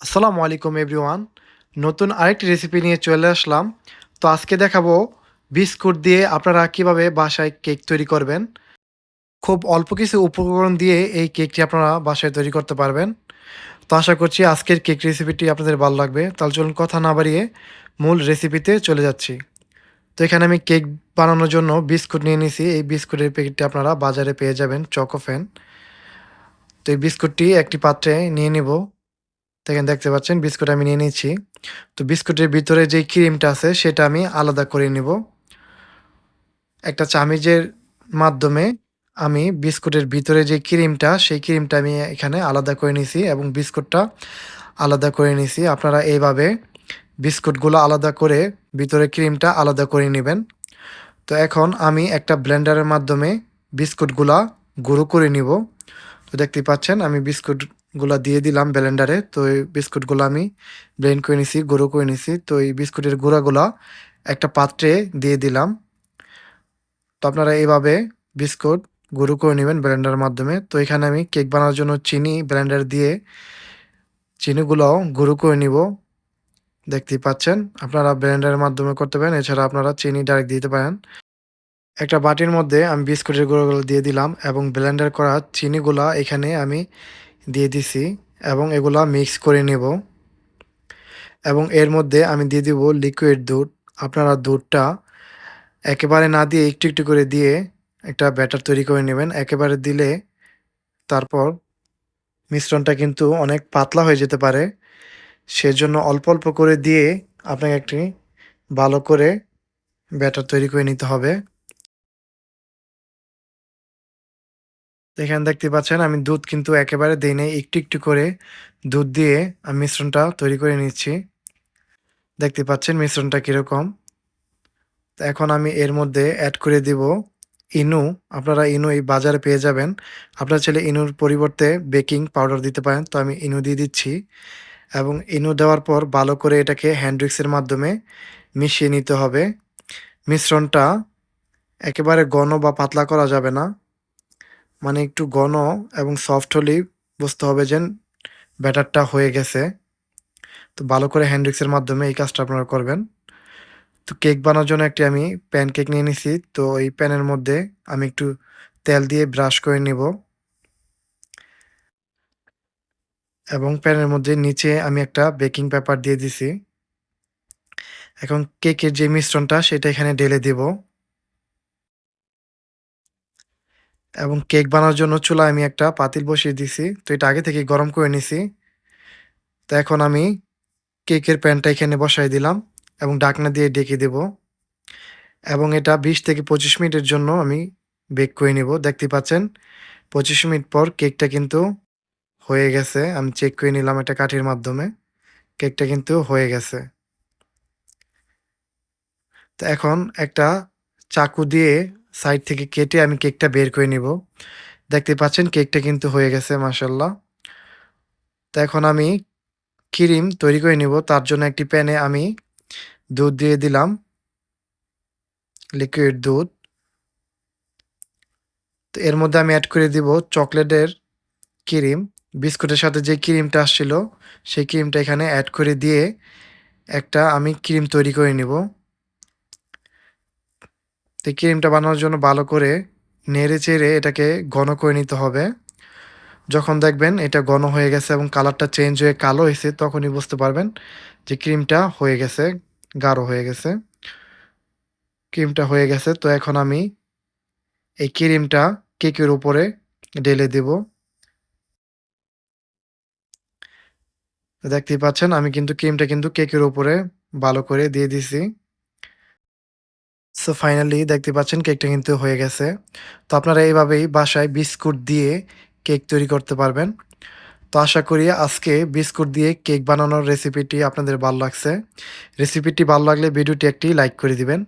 আসসালামু আলাইকুম এভরিওয়ান নতুন আরেকটি রেসিপি নিয়ে চলে আসলাম। তো আজকে দেখাবো বিস্কুট দিয়ে আপনারা কীভাবে বাসায় কেক তৈরি করবেন। খুব অল্প কিছু উপকরণ দিয়ে এই কেকটি আপনারা বাসায় তৈরি করতে পারবেন। তো আশা করছি আজকের কেক রেসিপিটি আপনাদের ভালো লাগবে। তাহলে চলুন কথা না বাড়িয়ে মূল রেসিপিতে চলে যাচ্ছি। তো এখানে আমি কেক বানানোর জন্য বিস্কুট নিয়ে নিয়েছি। এই বিস্কুটের প্যাকেটটি আপনারা বাজারে পেয়ে যাবেন চকোফ্যান তো এই বিস্কুটটি একটি পাত্রে নিয়ে নিব। তো এখানে দেখতে পাচ্ছেন, বিস্কুট আমি নিয়ে নিচ্ছি। তো বিস্কুটের ভিতরে যে ক্রিমটা আছে, সেটা আমি আলাদা করে নিব। একটা চামিজের মাধ্যমে আমি বিস্কুটের ভিতরে যে ক্রিমটা, সেই ক্রিমটা আমি এখানে আলাদা করে নিছি এবং বিস্কুটটা আলাদা করে নিছি। আপনারা এইভাবে বিস্কুটগুলো আলাদা করে ভিতরে ক্রিমটা আলাদা করে নেবেন। তো এখন আমি একটা ব্লেন্ডারের মাধ্যমে বিস্কুটগুলা গুঁড়ো করে নিব। তো দেখতে পাচ্ছেন, আমি বিস্কুটগুলা দিয়ে দিলাম ব্লেন্ডারে তো এই বিস্কুটগুলো আমি ব্লেন্ড করে নিছি, গুঁড়ো করে নিছি। তো এই বিস্কুটের গুঁড়াগুলা একটা পাত্রে দিয়ে দিলাম। তো আপনারা এইভাবে বিস্কুট গুঁড়ো করে নেবেন ব্লেন্ডারের মাধ্যমে। তো এখানে আমি কেক বানানোর জন্য চিনি ব্লেন্ডার দিয়ে চিনিগুলো গুঁড়ো করে নিব। দেখতেই পাচ্ছেন, আপনারা ব্লেন্ডারের মাধ্যমে করতে পারেন। এছাড়া আপনারা চিনি ডাইরেক্ট দিতে পারেন। একটা বাটির মধ্যে আমি বিস্কুটের গুঁড়োগুলো দিয়ে দিলাম এবং ব্লেন্ডার করা চিনিগুলা এখানে আমি দিয়ে দিছি এবং এগুলা মিক্স করে নেব। এবং এর মধ্যে আমি দিয়ে দিব লিকুইড দুধ। আপনারা দুধটা একেবারে না দিয়ে একটু একটু করে দিয়ে একটা ব্যাটার তৈরি করে নেবেন। একেবারে দিলে তারপর মিশ্রণটা কিন্তু অনেক পাতলা হয়ে যেতে পারে। সেজন্য অল্প অল্প করে দিয়ে আপনাকে একটি ভালো করে ব্যাটার তৈরি করে নিতে হবে। এখানে দেখতে পাচ্ছেন, আমি দুধ কিন্তু একেবারে দিই নাই। একটু একটু করে দুধ দিয়ে আমি মিশ্রণটা তৈরি করে নিচ্ছি। দেখতে পাচ্ছেন মিশ্রণটা কীরকম। তো এখন আমি এর মধ্যে অ্যাড করে দিব ইনু। আপনারা ইনু এই বাজারে পেয়ে যাবেন। আপনার ছেলে ইনুর পরিবর্তে বেকিং পাউডার দিতে পারেন। তো আমি ইনু দিয়ে দিচ্ছি এবং ইনু দেওয়ার পর ভালো করে এটাকে হ্যান্ডউইক্সের মাধ্যমে মিশিয়ে নিতে হবে। মিশ্রণটা একেবারে ঘন বা পাতলা করা যাবে না। মানে একটু ঘন এবং সফট হলেই বুঝতে হবে যে ব্যাটারটা হয়ে গেছে। তো ভালো করে হ্যান্ডউইক্সের মাধ্যমে এই কাজটা আপনারা করবেন। তো কেক বানানোর জন্য একটি আমি প্যান কেক নিয়ে নিছি। তো এই প্যানের মধ্যে আমি একটু তেল দিয়ে ব্রাশ করে নিব। এবং প্যানের মধ্যে নিচে আমি একটা বেকিং পেপার দিয়ে দিছি। এখন কেকের যে মিশ্রণটা, সেটা এখানে ঢেলে দেব। এবং কেক বানানোর জন্য চুলায় আমি একটা পাতিল বসিয়ে দিছি। তো এটা আগে থেকে গরম করে নিছি। তো এখন আমি কেকের প্যানটা এখানে বসাই দিলাম এবং ঢাকনা দিয়ে ডেকে দেব। এবং এটা বিশ থেকে পঁচিশ মিনিটের জন্য আমি বেক করে নেব। দেখতে পাচ্ছেন, পঁচিশ মিনিট পর কেকটা কিন্তু হয়ে গেছে। আমি চেক করে নিলাম একটা কাঠির মাধ্যমে। কেকটা কিন্তু হয়ে গেছে। তো এখন একটা চাকু দিয়ে সাইড থেকে কেটে আমি কেকটা বের করে নিব। দেখতে পাচ্ছেন কেকটা কিন্তু হয়ে গেছে মাসাল্লাহ তো এখন আমি ক্রিম তৈরি করে নিব। তার জন্য একটি প্যানে আমি দুধ দিয়ে দিলাম। লিকুইড দুধ। তো এর মধ্যে আমি অ্যাড করে দিব চকলেটের ক্রিম। বিস্কুটের সাথে যে ক্রিমটা আসছিল, সেই ক্রিমটা এখানে অ্যাড করে দিয়ে একটা আমি ক্রিম তৈরি করে নিব। তো ক্রিমটা বানানোর জন্য ভালো করে নেড়ে চেড়ে এটাকে ঘন করে নিতে হবে। যখন দেখবেন এটা ঘন হয়ে গেছে এবং কালারটা চেঞ্জ হয়ে কালো হয়েছে, তখনই বুঝতে পারবেন যে ক্রিমটা হয়ে গেছে, গাঢ় হয়ে গেছে। ক্রিমটা হয়ে গেছে, তো এখন আমি এই ক্রিমটা কেকের উপরে ঢেলে দেব। দেখতেই পাচ্ছেন, আমি কিন্তু ক্রিমটা কিন্তু কেকের উপরে ভালো করে দিয়ে দিছি। সো ফাইনালি দেখতে পাচ্ছেন কেকটা কিন্তু হয়ে গেছে। তো আপনারা এইভাবেই বাসায় বিস্কুট দিয়ে কেক তৈরি করতে পারবেন। তো আশা করি আজকে বিস্কুট দিয়ে কেক বানানোর রেসিপিটি আপনাদের ভালো লাগছে। রেসিপিটি ভালো লাগলে ভিডিওটি একটি লাইক করে দিবেন।